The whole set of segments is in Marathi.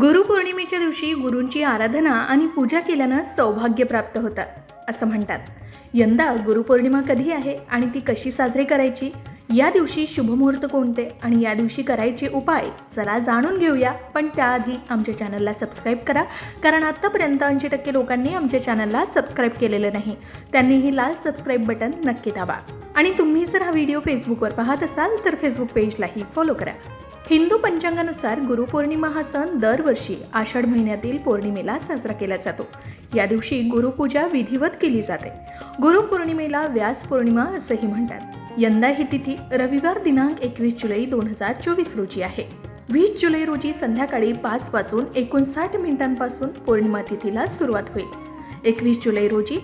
गुरुपौर्णिमेच्या दिवशी गुरूंची आराधना आणि पूजा केल्यानं सौभाग्य प्राप्त होतात असं म्हणतात. यंदा गुरुपौर्णिमा कधी आहे आणि ती कशी साजरी करायची? या दिवशी शुभमुहूर्त कोणते आणि या दिवशी करायचे उपाय चला जाणून घेऊया पण त्याआधी आमच्या चॅनलला सबस्क्राईब करा कारण आत्तापर्यंत ऐंशी टक्के लोकांनी आमच्या चॅनलला सबस्क्राईब केलेलं नाही. त्यांनीही लाल सबस्क्राईब बटन नक्की दाबा. आणि तुम्ही जर हा व्हिडिओ फेसबुकवर पाहत असाल तर फेसबुक पेजलाही फॉलो करा. हिंदू पंचांगानुसार गुरुपौर्णिमा हा सण दरवर्षी आषाढ महिन्यातील पौर्णिमेला साजरा केला जातो. या दिवशी गुरुपूजा विधिवत केली जाते. गुरुपौर्णिमेला व्यास पौर्णिमा असंही म्हणतात. यंदा ही तिथी रविवार दिनांक एकवीस जुलै दोन हजार चोवीस रोजी आहे. वीस जुलै रोजी संध्याकाळी पाच वाजून एकोणसाठ मिनिटांपासून पौर्णिमा तिथीला सुरुवात होईल. एकवीस जुलै रोजी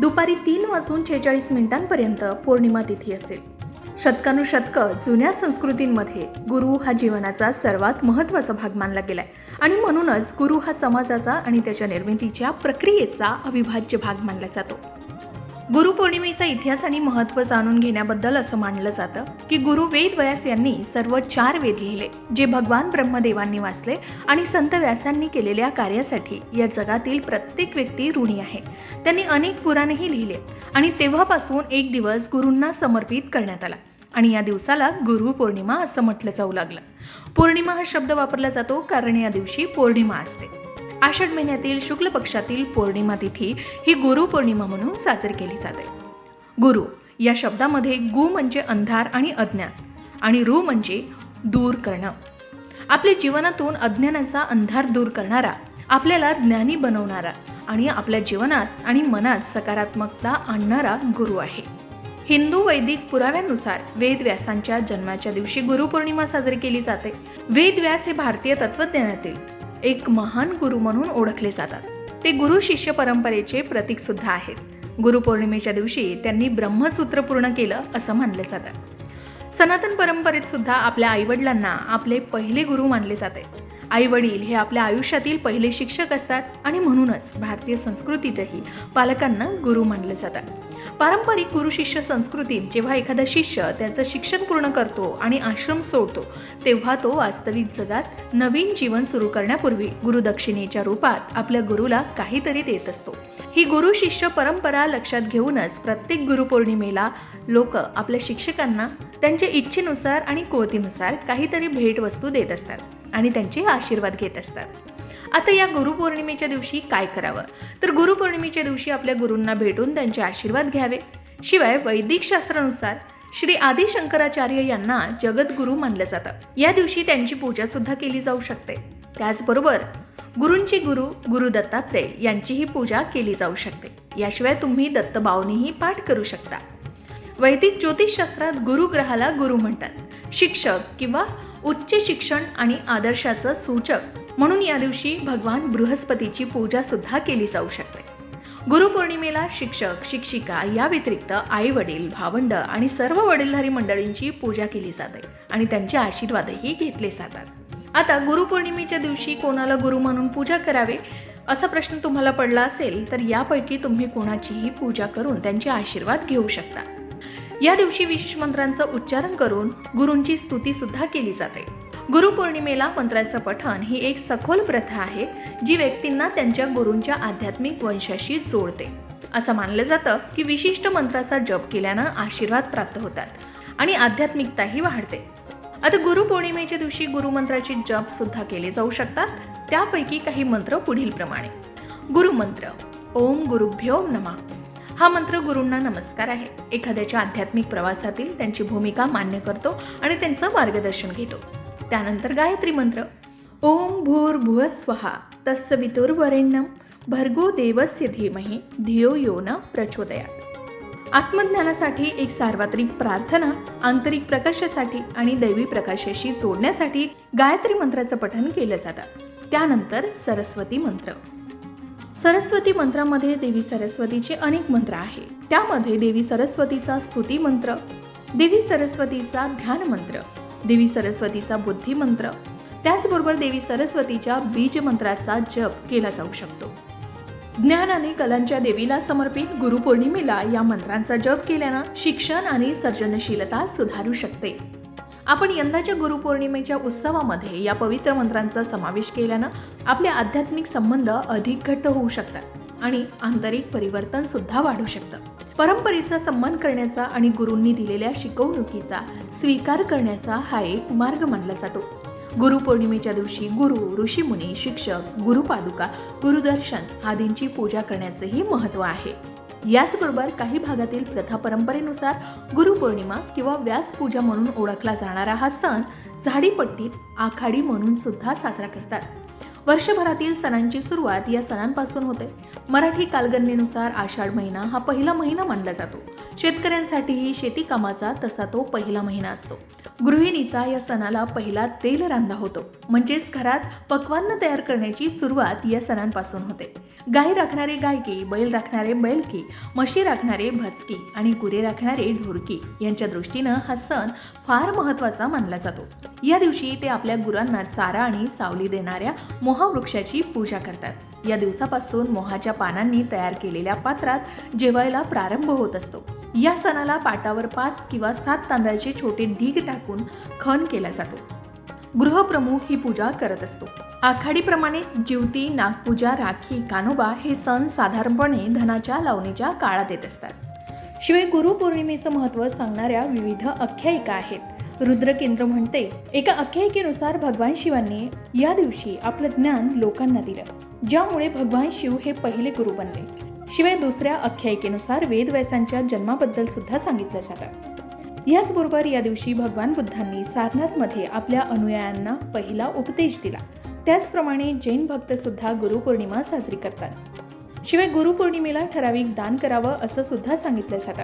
दुपारी तीन वाजून छेचाळीस मिनिटांपर्यंत पौर्णिमा तिथी असेल. शतकानुशतकं जुन्या संस्कृतींमध्ये गुरु हा जीवनाचा सर्वात महत्त्वाचा भाग मानला गेलाय. आणि म्हणूनच गुरु हा समाजाचा आणि त्याच्या निर्मितीच्या प्रक्रियेचा अविभाज्य भाग मानला जातो. गुरुपौर्णिमेचा इतिहास आणि महत्त्व जाणून घेण्याबद्दल असं मानलं जातं की गुरु वेद व्यास यांनी सर्व चार वेद लिहिले जे भगवान ब्रह्मदेवांनी वाचले आणि संत व्यासांनी केलेल्या कार्यासाठी या जगातील प्रत्येक व्यक्ती ऋणी आहे. त्यांनी अनेक पुराणेही लिहिले आणि तेव्हापासून एक दिवस गुरूंना समर्पित करण्यात आला. आणि या दिवसाला गुरु पौर्णिमा असं म्हटलं जाऊ लागलं. पौर्णिमा हा शब्द वापरला जातो कारण या दिवशी पौर्णिमा असते. आषाढ महिन्यातील शुक्ल पक्षातील पौर्णिमा तिथी ही गुरु पौर्णिमा म्हणून साजरी केली जाते. गुरु या शब्दामध्ये गु म्हणजे अंधार आणि अज्ञान आणि रू म्हणजे दूर करणं. आपल्या जीवनातून अज्ञानाचा अंधार दूर करणारा आपल्याला ज्ञानी बनवणारा आणि आपल्या जीवनात आणि मनात सकारात्मकता आणणारा गुरु आहे. हिंदू वैदिक पुराव्यानुसार वेदव्यासांच्या जन्माच्या दिवशी गुरुपौर्णिमा साजरी केली जाते. वेदव्यास हे भारतीय तत्वज्ञानातील एक महान गुरु म्हणून ओळखले जातात. ते गुरु शिष्य परंपरेचे प्रतीक सुद्धा आहेत. गुरुपौर्णिमेच्या दिवशी त्यांनी ब्रह्मसूत्र पूर्ण केलं असं मानलं जातं. सनातन परंपरेत सुद्धा आपल्या आईवडिलांना आपले पहिले गुरु मानले जाते. आई वडील हे आपल्या आयुष्यातील पहिले शिक्षक असतात आणि म्हणूनच भारतीय संस्कृतीतही पालकांना गुरु मानले जातात. पारंपरिक गुरु शिष्य संस्कृतीत जेव्हा एखादा शिष्य त्याचं शिक्षण पूर्ण करतो आणि आश्रम सोडतो तेव्हा तो वास्तविक जगात नवीन जीवन सुरू करण्यापूर्वी गुरुदक्षिणेच्या रूपात आपल्या गुरुला काहीतरी देत असतो. ही गुरु शिष्य परंपरा लक्षात घेऊनच प्रत्येक गुरुपौर्णिमेला लोक आपल्या शिक्षकांना त्यांच्या इच्छेनुसार आणि कोवतीनुसार काहीतरी भेटवस्तू देत असतात. आणि त्यांचे आशीर्वाद घेत असतात. आता या गुरुपौर्णिमेच्या दिवशी काय करावं? तर गुरुपौर्णिमेच्या दिवशी आपल्या गुरूंना भेटून त्यांचे आशीर्वाद घ्यावे. शिवाय वैदिक शास्त्रानुसार श्री आदी शंकराचार्य यांना जगद्गुरू मानलं जातं. या दिवशी त्यांची पूजा सुद्धा केली जाऊ शकते. त्याचबरोबर गुरूंची गुरु गुरु दत्तात्रय यांचीही पूजा केली जाऊ शकते. याशिवाय तुम्ही दत्तबावनीही पाठ करू शकता. वैदिक ज्योतिषशास्त्रात गुरुग्रहाला गुरु म्हणतात. शिक्षक किंवा उच्च शिक्षण आणि आदर्शाचं सूचक. म्हणून या दिवशी भगवान बृहस्पतीची पूजा सुद्धा केली जाऊ शकते. गुरुपौर्णिमेला शिक्षक शिक्षिका या व्यतिरिक्त आई वडील भावंड आणि सर्व वडीलधारी मंडळींची पूजा केली जाते आणि त्यांचे आशीर्वादही घेतले जातात. आता गुरुपौर्णिमेच्या दिवशी कोणाला गुरु म्हणून पूजा करावे? असा प्रश्न तुम्हाला पडला असेल तर यापैकी तुम्ही कोणाचीही पूजा करून त्यांचे आशीर्वाद घेऊ शकता. या दिवशी विशेष मंत्रांचं उच्चारण करून गुरूंची स्तुती सुद्धा केली जाते. गुरुपौर्णिमेला मंत्रांचं पठण ही एक सखोल प्रथा आहे जी व्यक्तींना त्यांच्या गुरूंच्या आध्यात्मिक वंशाशी जोडते. असं मानलं जातं की विशिष्ट मंत्राचा जप केल्यानं आशीर्वाद प्राप्त होतात आणि आध्यात्मिकताही वाढते. आता गुरुपौर्णिमेच्या दिवशी गुरुमंत्राचे जप सुद्धा केले जाऊ शकतात त्यापैकी काही मंत्र पुढील प्रमाणे गुरुमंत्र ओम गुरुभ्यो नमा. हा मंत्र गुरूंना नमस्कार आहे. एखाद्याच्या आध्यात्मिक प्रवासातील त्यांची भूमिका मान्य करतो आणि त्यांचं मार्गदर्शन घेतो. त्यानंतर गायत्री मंत्र. ओम भूर्भुव स्वहा तत्सवितुर्वरेण्यम भर्गो देवस्य धीमहि धियो यो न प्रचोदयात. आत्मज्ञानासाठी एक सार्वत्रिक प्रार्थना आंतरिक प्रकाशासाठी आणि दैवी प्रकाशाशी जोडण्यासाठी गायत्री मंत्राचं पठन केलं जातं. त्यानंतर सरस्वती मंत्र. सरस्वती मंत्रामध्ये देवी सरस्वतीचे अनेक मंत्र आहे त्यामध्ये देवी सरस्वतीचा स्तुती मंत्र देवी सरस्वतीचा ध्यान मंत्र देवी सरस्वतीचा बुद्धी मंत्र त्याचबरोबर देवी सरस्वतीच्या बीज मंत्राचा जप केला जाऊ शकतो. ज्ञान आणि कलांच्या देवीला समर्पित गुरुपौर्णिमेला या मंत्रांचा जप केल्यानं शिक्षण आणि सर्जनशीलता सुधारू शकते. आपण यंदाच्या गुरुपौर्णिमेच्या उत्सवामध्ये या पवित्र मंत्रांचा समावेश केल्यानं आपले आध्यात्मिक संबंध अधिक घट्ट होऊ शकतात आणि आंतरिक परिवर्तन सुद्धा वाढू शकतं. परंपरेचा सन्मान करण्याचा आणि गुरूंनी दिलेल्या शिकवणुकीचा स्वीकार करण्याचा हा एक मार्ग मानला जातो. गुरुपौर्णिमेच्या दिवशी गुरु ऋषीमुनी शिक्षक गुरुपादुका गुरुदर्शन आदींची पूजा करण्याचेही महत्त्व आहे. याचबरोबर काही भागातील प्रथा परंपरेनुसार गुरुपौर्णिमा किंवा व्यासपूजा म्हणून ओळखला जाणारा हा सण झाडीपट्टीत आखाडी म्हणून सुद्धा साजरा करतात. वर्षभरातील सणांची सुरुवात या सणांपासून होते. मराठी कालगणनेनुसार आषाढ महिना हा पहिला महिना मानला जातो. शेतकऱ्यांसाठीही शेती कामाचा तसा तो पहिला महिना असतो. गृहिणीचा या सणाला पहिला तेल रांधा होतो. म्हणजेच घरात पक्वान्न तयार करण्याची सुरुवात या सणांपासून होते. गाई राखणारे गायकी बैल राखणारे बैलकी म्हशी राखणारे भसकी आणि गुरे राखणारे ढोरकी यांच्या दृष्टीनं हा सण फार महत्त्वाचा मानला जातो. या दिवशी ते आपल्या गुरांना चारा आणि सावली देणाऱ्या मोहावृक्षाची पूजा करतात. या दिवसापासून मोहाच्या पानांनी तयार केलेल्या पात्रात जेवायला प्रारंभ होत असतो. या सणाला पाटावर पाच किंवा सात तांदळाचे छोटे ढीग टाकून खण केला जातो. गृहप्रमुख ही पूजा करत असतो. आखाडीप्रमाणे जीवती नागपूजा राखी कानोबा हे सण साधारणपणे धनाच्या लावणीच्या काळात येत असतात. शिवाय गुरुपौर्णिमेचं महत्त्व सांगणाऱ्या विविध आख्यायिका आहेत. रुद्रकेंद्र म्हणते एका आख्यायिकेनुसार भगवान शिवांनी या दिवशी आपलं ज्ञान लोकांना दिलं ज्यामुळे भगवान शिव हे पहिले गुरु बनले. शिवाय दुसऱ्या आख्यायिकेनुसार वेदव्यासांच्या जन्माबद्दल सुद्धा सांगितलं जातं. याचबरोबर या दिवशी भगवान बुद्धांनी सारनाथमध्ये आपल्या अनुयायांना पहिला उपदेश दिला. त्याचप्रमाणे जैन भक्त सुद्धा गुरुपौर्णिमा साजरी करतात. शिवाय गुरुपौर्णिमेला ठराविक दान करावं असं सुद्धा सांगितलं जातं.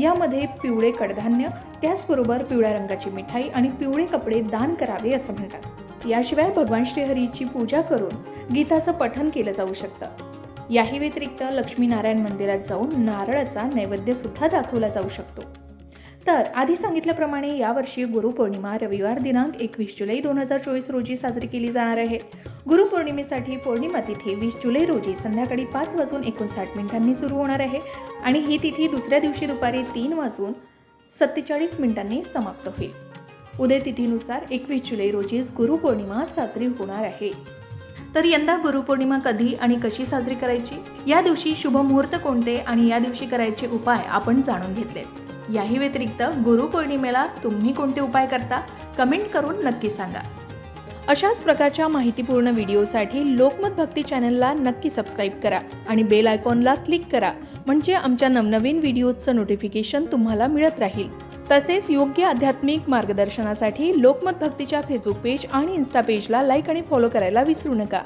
यामध्ये पिवळे कडधान्य त्याचबरोबर पिवळ्या रंगाची मिठाई आणि पिवळे कपडे दान करावे असं म्हणतात. याशिवाय भगवान श्रीहरीची पूजा करून गीताचं पठन केलं जाऊ शकतं. याही व्यतिरिक्त लक्ष्मीनारायण मंदिरात जाऊन नारळाचा नैवेद्य सुद्धा दाखवला जाऊ शकतो. तर आधी सांगितल्याप्रमाणे यावर्षी गुरुपौर्णिमा रविवार दिनांक एकवीस जुलै दोन हजार चोवीस रोजी साजरी केली जाणार आहे. गुरुपौर्णिमेसाठी पौर्णिमा तिथी वीस जुलै रोजी संध्याकाळी पाच वाजून एकोणसाठ मिनिटांनी सुरू होणार आहे आणि ही तिथी दुसऱ्या दिवशी दुपारी तीन वाजून सत्तेचाळीस मिनिटांनी समाप्त होईल. उद्या तिथीनुसार एकवीस जुलै रोजीच गुरुपौर्णिमा साजरी होणार आहे. तर यंदा गुरुपौर्णिमा कधी आणि कशी साजरी करायची? या दिवशी शुभ मुहूर्त कोणते आणि या दिवशी करायचे उपाय आपण जाणून घेतले याही व्यतिरिक्त गुरुपौर्णिमेला तुम्ही कोणते उपाय करता कमेंट करून नक्की सांगा. अशाच प्रकारच्या माहितीपूर्ण व्हिडिओसाठी लोकमत भक्ती चॅनलला नक्की सबस्क्राईब करा आणि बेल आयकॉनला क्लिक करा म्हणजे आमच्या नवनवीन व्हिडिओचं नोटिफिकेशन तुम्हाला मिळत राहील. तसेच योग्य आध्यात्मिक मार्गदर्शनासाठी लोकमत भक्तीच्या फेसबुक पेज आणि इन्स्टा पेजला लाईक आणि फॉलो करायला विसरू नका.